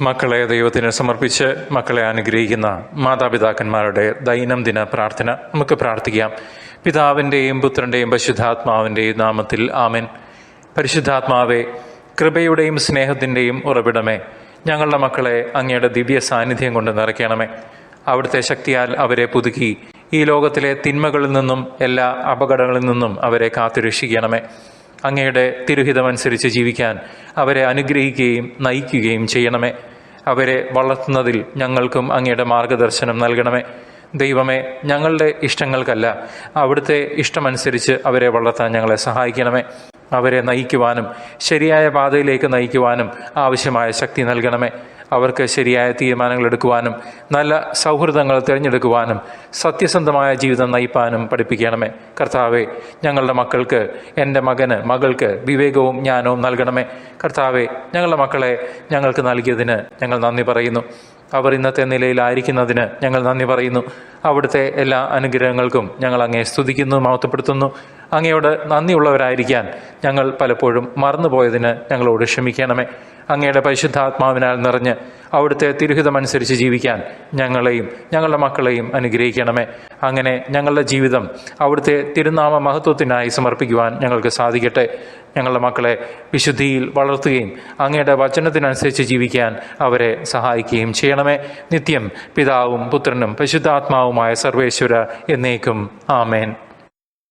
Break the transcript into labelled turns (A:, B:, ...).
A: മക്കളെ ദൈവത്തിന് സമർപ്പിച്ച് മക്കളെ അനുഗ്രഹിക്കുന്ന മാതാപിതാക്കന്മാരുടെ ദൈനംദിന പ്രാർത്ഥന നമുക്ക് പ്രാർത്ഥിക്കാം. പിതാവിന്റെയും പുത്രന്റെയും പരിശുദ്ധാത്മാവിന്റെയും നാമത്തിൽ ആമൻ. പരിശുദ്ധാത്മാവെ കൃപയുടെയും സ്നേഹത്തിന്റെയും ഉറവിടമേ ഞങ്ങളുടെ മക്കളെ അങ്ങയുടെ ദിവ്യ സാന്നിധ്യം കൊണ്ട് നിറയ്ക്കണമേ. അവിടുത്തെ ശക്തിയാൽ അവരെ പുതുക്കി ഈ ലോകത്തിലെ തിന്മകളിൽ നിന്നും എല്ലാ അപകടങ്ങളിൽ നിന്നും അവരെ കാത്തുരക്ഷിക്കണമേ. അങ്ങയുടെ തിരുഹിതമനുസരിച്ച് ജീവിക്കാൻ അവരെ അനുഗ്രഹിക്കുകയും നയിക്കുകയും ചെയ്യണമേ. അവരെ വളർത്തുന്നതിൽ ഞങ്ങൾക്കും അങ്ങയുടെ മാർഗദർശനം നൽകണമേ. ദൈവമേ ഞങ്ങളുടെ ഇഷ്ടങ്ങൾക്കല്ല. അവിടുത്തെ ഇഷ്ടമനുസരിച്ച് അവരെ വളർത്താൻ ഞങ്ങളെ സഹായിക്കണമേ. അവരെ നയിക്കുവാനും ശരിയായ പാതയിലേക്ക് നയിക്കുവാനും ആവശ്യമായ ശക്തി നൽകണമേ. അവർക്ക് ശരിയായ തീരുമാനങ്ങൾ എടുക്കുവാനും നല്ല സൗഹൃദങ്ങൾ തിരഞ്ഞെടുക്കുവാനും സത്യസന്ധമായ ജീവിതം നയിപ്പാനും പഠിപ്പിക്കണമേ. കർത്താവെ ഞങ്ങളുടെ മക്കൾക്ക് എന്റെ മകന് മകൾക്ക് വിവേകവും ജ്ഞാനവും നൽകണമേ. കർത്താവെ ഞങ്ങളുടെ മക്കളെ ഞങ്ങൾക്ക് നൽകിയതിന് ഞങ്ങൾ നന്ദി പറയുന്നു. അവർ ഇന്നത്തെ നിലയിലായിരിക്കുന്നതിന് ഞങ്ങൾ നന്ദി പറയുന്നു. അവിടുത്തെ എല്ലാ അനുഗ്രഹങ്ങൾക്കും ഞങ്ങൾ അങ്ങേ സ്തുതിക്കുന്നു മഹത്വപ്പെടുത്തുന്നു. അങ്ങയോട് നന്ദിയുള്ളവരായിരിക്കാൻ ഞങ്ങൾ പലപ്പോഴും മറന്നുപോയതിന് ഞങ്ങളോട് ക്ഷമിക്കണമേ. അങ്ങയുടെ പരിശുദ്ധാത്മാവിനാൽ നിറഞ്ഞ് അവിടുത്തെ തിരുഹിതമനുസരിച്ച് ജീവിക്കാൻ ഞങ്ങളെയും ഞങ്ങളുടെ മക്കളെയും അനുഗ്രഹിക്കണമേ. അങ്ങനെ ഞങ്ങളുടെ ജീവിതം അവിടുത്തെ തിരുനാമ മഹത്വത്തിനായി സമർപ്പിക്കുവാൻ ഞങ്ങൾക്ക് സാധിക്കട്ടെ. ഞങ്ങളുടെ മക്കളെ വിശുദ്ധിയിൽ വളർത്തുകയും അങ്ങയുടെ വചനത്തിനനുസരിച്ച് ജീവിക്കാൻ അവരെ സഹായിക്കുകയും ചെയ്യണമേ. നിത്യം പിതാവും പുത്രനും പരിശുദ്ധാത്മാവുമായ സർവേശ്വര എന്നേക്കും ആമേൻ.